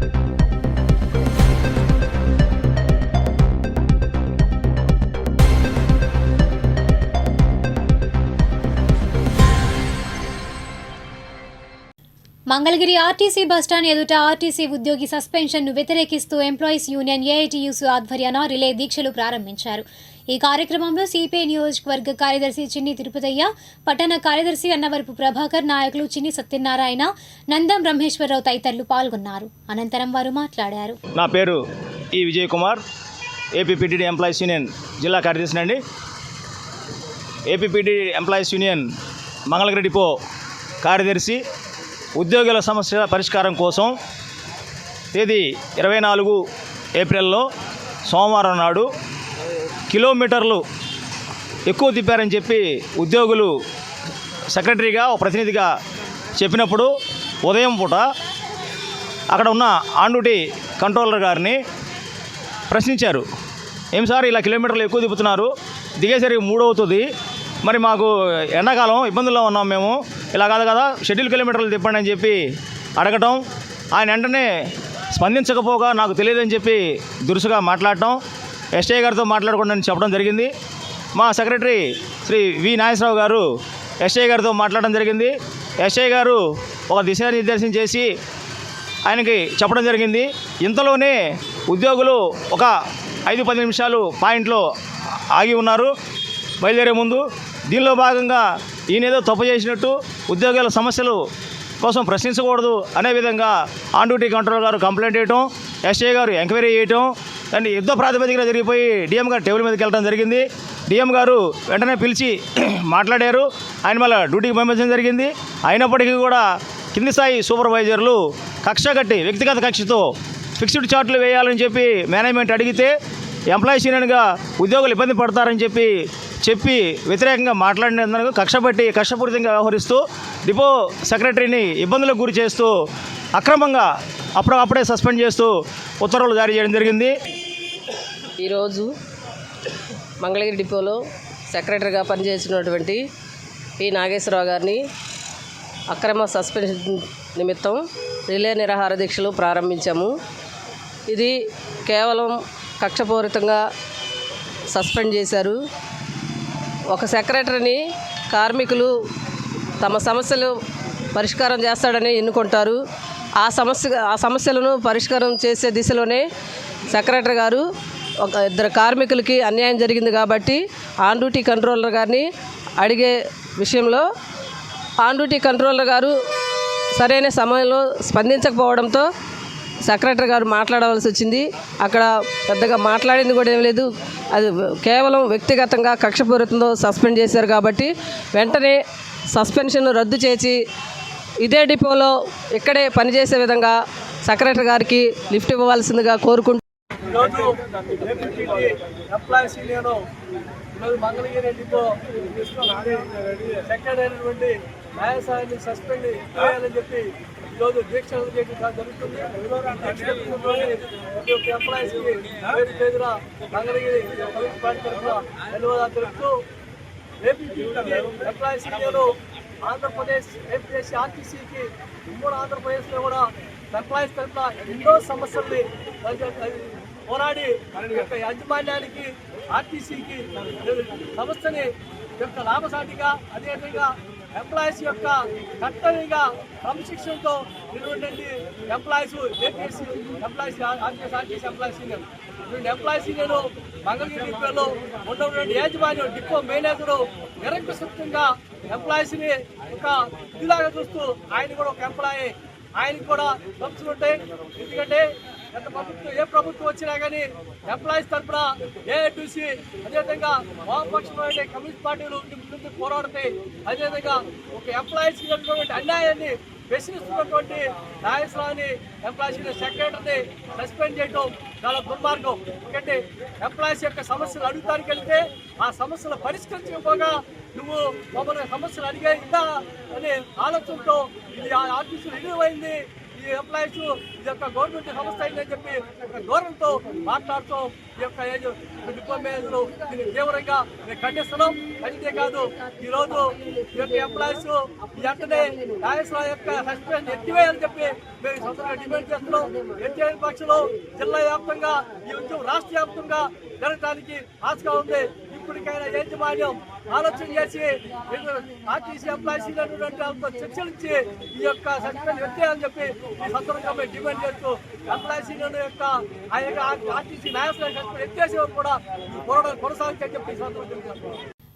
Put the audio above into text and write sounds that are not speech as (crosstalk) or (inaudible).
thank you Mangalagiri RTC bus stand ఎదుట RTC ఉద్యోగి సస్పెన్షన్ను వ్యతిరేకిస్తూ ఎంప్లాయీస్ యూనియన్ ఏఐటీయూసీ ఆధ్వర్యాన రిలే దీక్షలు ప్రారంభించారు. ఈ కార్యక్రమంలో సిపిఐ నియోజకవర్గ కార్యదర్శి చిన్ని తిరుపతయ్య పట్టణ కార్యదర్శి అన్నవరపు ప్రభాకర్ నాయకులు చిన్ని సత్యనారాయణ నందం బ్రహ్మేశ్వరరావు తదితరులు పాల్గొన్నారు. అనంతరం వారు మాట్లాడారు. నా పేరు ఈ Vijay Kumar APPTD employees union జిల్లా కార్యదర్శి అండి. APPT employees union Mangalagiri depot కార్యదర్శి ఉద్యోగుల సమస్య పరిష్కారం కోసం తేదీ ఇరవై నాలుగు ఏప్రిల్లో సోమవారం నాడు కిలోమీటర్లు ఎక్కువ తిప్పారని చెప్పి ఉద్యోగులు సెక్రటరీగా ఒక ప్రతినిధిగా చెప్పినప్పుడు ఉదయం పూట అక్కడ ఉన్న ఆన్ కంట్రోలర్ గారిని ప్రశ్నించారు. ఏం సార్ ఇలా కిలోమీటర్లు ఎక్కువ తిప్పుతున్నారు దిగేసరికి మూడవుతుంది మరి మాకు ఎండాకాలం ఇబ్బందుల్లో ఉన్నాం మేము ఇలా కాదు కదా షెడ్యూల్ కిలోమీటర్లు తిప్పండి అని చెప్పి అడగటం ఆయన వెంటనే స్పందించకపోగా నాకు తెలియదని చెప్పి దురుసుగా మాట్లాడటం ఎస్ఐ గారితో మాట్లాడకుండా చెప్పడం జరిగింది. మా సెక్రటరీ శ్రీ వి నాగేశ్వరరావు గారు ఎస్ఐ గారితో మాట్లాడడం జరిగింది. ఎస్ఐ గారు ఒక దిశానిర్దేశం చేసి ఆయనకి చెప్పడం జరిగింది. ఇంతలోనే ఉద్యోగులు ఒక ఐదు పది నిమిషాలు పాయింట్లో ఆగి ఉన్నారు. బయలుదేరే ముందు దీనిలో భాగంగా ఈయనేదో తప్పు చేసినట్టు ఉద్యోగాల సమస్యలు కోసం ప్రశ్నించకూడదు అనే విధంగా ఆన్ డ్యూటీ కంట్రోల్ గారు కంప్లైంట్ చేయటం ఎస్ఐ గారు ఎంక్వైరీ చేయటం దాన్ని యుద్ధ ప్రాతిపదికన జరిగిపోయి డిఎం గారు టేబుల్ మీదకి వెళ్ళడం జరిగింది. డిఎం గారు వెంటనే పిలిచి (clears throat) మాట్లాడారు. ఆయన మళ్ళీ డ్యూటీకి పంపించడం జరిగింది. అయినప్పటికీ కూడా కింది స్థాయి సూపర్వైజర్లు కక్ష కట్టి వ్యక్తిగత కక్షతో ఫిక్స్డ్ చార్ట్లు వేయాలని చెప్పి మేనేజ్మెంట్ అడిగితే ఎంప్లాయీస్ యూనియన్గా ఉద్యోగులు ఇబ్బంది పడతారని చెప్పి చెప్పి వ్యతిరేకంగా మాట్లాడినందుకు కక్షపట్టి కక్షపూరితంగా కష్టపూరితంగా వ్యవహరిస్తూ డిపో సెక్రటరీని ఇబ్బందులకు గురి చేస్తూ అక్రమంగా అప్పుడప్పుడే సస్పెండ్ చేస్తూ ఉత్తర్వులు జారీ చేయడం జరిగింది. ఈరోజు మంగళగిరి డిపోలో సెక్రటరీగా పనిచేసినటువంటి పి. నాగేశ్వరరావు గారిని అక్రమ సస్పెన్షన్ నిమిత్తం రిలే నిరాహార దీక్షలు ప్రారంభించాము. ఇది కేవలం కక్షపూరితంగా సస్పెండ్ చేశారు. ఒక సెక్రటరీని కార్మికులు తమ సమస్యలు పరిష్కారం చేస్తాడని ఎన్నుకుంటారు. ఆ సమస్య ఆ సమస్యలను పరిష్కారం చేసే దిశలోనే సెక్రటరీ గారు ఒక ఇద్దరు కార్మికులకి అన్యాయం జరిగింది కాబట్టి ఆన్ డ్యూటీ కంట్రోలర్ గారిని అడిగే విషయంలో ఆన్ డ్యూటీ కంట్రోలర్ గారు సరైన సమయంలో స్పందించకపోవడంతో సెక్రటరీ గారు మాట్లాడవలసి వచ్చింది. అక్కడ పెద్దగా మాట్లాడింది కూడా ఏం లేదు. అది కేవలం వ్యక్తిగతంగా కక్షపూరితంతో సస్పెండ్ చేశారు కాబట్టి వెంటనే సస్పెన్షన్ రద్దు చేసి ఇదే డిపోలో ఇక్కడే పనిచేసే విధంగా సెక్రటరీ గారికి లిఫ్ట్ ఇవ్వవలసిందిగా కోరుకుంటూ ఈరోజు ఎంప్లాయీస్ ఈరోజు మంగళగిరి డిపో సెక్రటరీ అయినటువంటి సస్పెండ్ చేయాలని చెప్పి ఈరోజు దీక్ష చేయడం జరుగుతుంది. ప్రతి ఒక్క ఎంప్లాయీస్కి పేరు పేరున మంగళగిరి కమ్యూనిస్ట్ పార్టీ తరఫున ధన్యవాదాలు తెలుపుతూ APPT employees union Andhra Pradesh APSC ఆర్టీసీకి ఉమ్మడి ఆంధ్రప్రదేశ్లో కూడా ఎంప్లాయీస్ తరఫున ఎన్నో సమస్యల్ని పోరాడి యొక్క యాజమాన్యానికి ఆర్టీసీకి సంస్థని యొక్క లాభసాటిగా అదేవిధంగా ఎంప్లాయీస్ యొక్క కర్తవ్యంగా క్రమశిక్షణతో ఇటువంటి employees APSC employees RTS RTC employees union. ఇటువంటి ఎంప్లాయీస్ యూనియన్ మంగళగిరి డిపోలో ఉన్నటువంటి యాజమాన్యం డిపో మేనేజరు నిరంకుశంగా ఎంప్లాయీస్ని ఒక ఇదిలాగా చూస్తూ ఆయన కూడా ఒక ఎంప్లాయీ. ఆయనకు కూడా సంస్థలు ఉంటాయి. ఎందుకంటే గత ప్రభుత్వం ఏ ప్రభుత్వం వచ్చినా కానీ ఎంప్లాయీస్ తరఫున ఏఐటీసీ అదేవిధంగా వామపక్షమైన కమ్యూనిస్ట్ పార్టీలు ముందు పోరాడతాయి అదేవిధంగా ఒక ఎంప్లాయీస్ ఉన్నటువంటి అన్యాయాన్ని ప్రశ్నిస్తున్నటువంటి నాగేశ్వరాన్ని ఎంప్లాయీస్ సెక్రటరీని సస్పెండ్ చేయడం చాలా దుర్మార్గం. ఎందుకంటే ఎంప్లాయీస్ యొక్క సమస్యలు అడుగుతానికి వెళ్తే ఆ సమస్యలు పరిష్కరించకపోగా నువ్వు మమ్మల్ని సమస్యలు అడిగే ఇద్దా అనే ఆలోచనతో ఇది ఆ ఆఫీసులు ఎదురువైంది ఈ ఎంప్లాయీస్ ఈ యొక్క గవర్నమెంట్ సంస్థ అయిందని చెప్పి ఒక మాట్లాడుతూ ఈ యొక్క ఏజ్ దీన్ని తీవ్రంగా మేము ఖండిస్తున్నాం. అంతే కాదు ఈ ఈ యొక్క ఎంప్లాయీస్ వెంటనే నాగేశ్వర యొక్క సస్పెండ్ ఎత్తివేయాలని చెప్పి మేము సొంతంగా డిమాండ్ చేస్తున్నాం. ఎత్తివేయని పక్షంలో జిల్లా వ్యాప్తంగా ఈ ఉద్యమం రాష్ట్ర వ్యాప్తంగా జరగడానికి ఆశగా ఉంది. ఇప్పటికైనా యాజమాన్యం ఆలోచన చేసి ఆర్టీసీ ఎంప్లాయీస్ చర్చలించి ఈ యొక్క సర్టిఫికేట్ ఎత్తేయాలని చెప్పి సందర్భంగా మేము డిమాండ్ చేస్తూ ఎంప్లాయీస్ యొక్క ఆ యొక్క ఆర్టీసీ న్యాయస్థానం సర్టిఫికేట్ ఎత్తేసే కూడా పోరాటం కొనసాగించని చెప్పి సందర్భంగా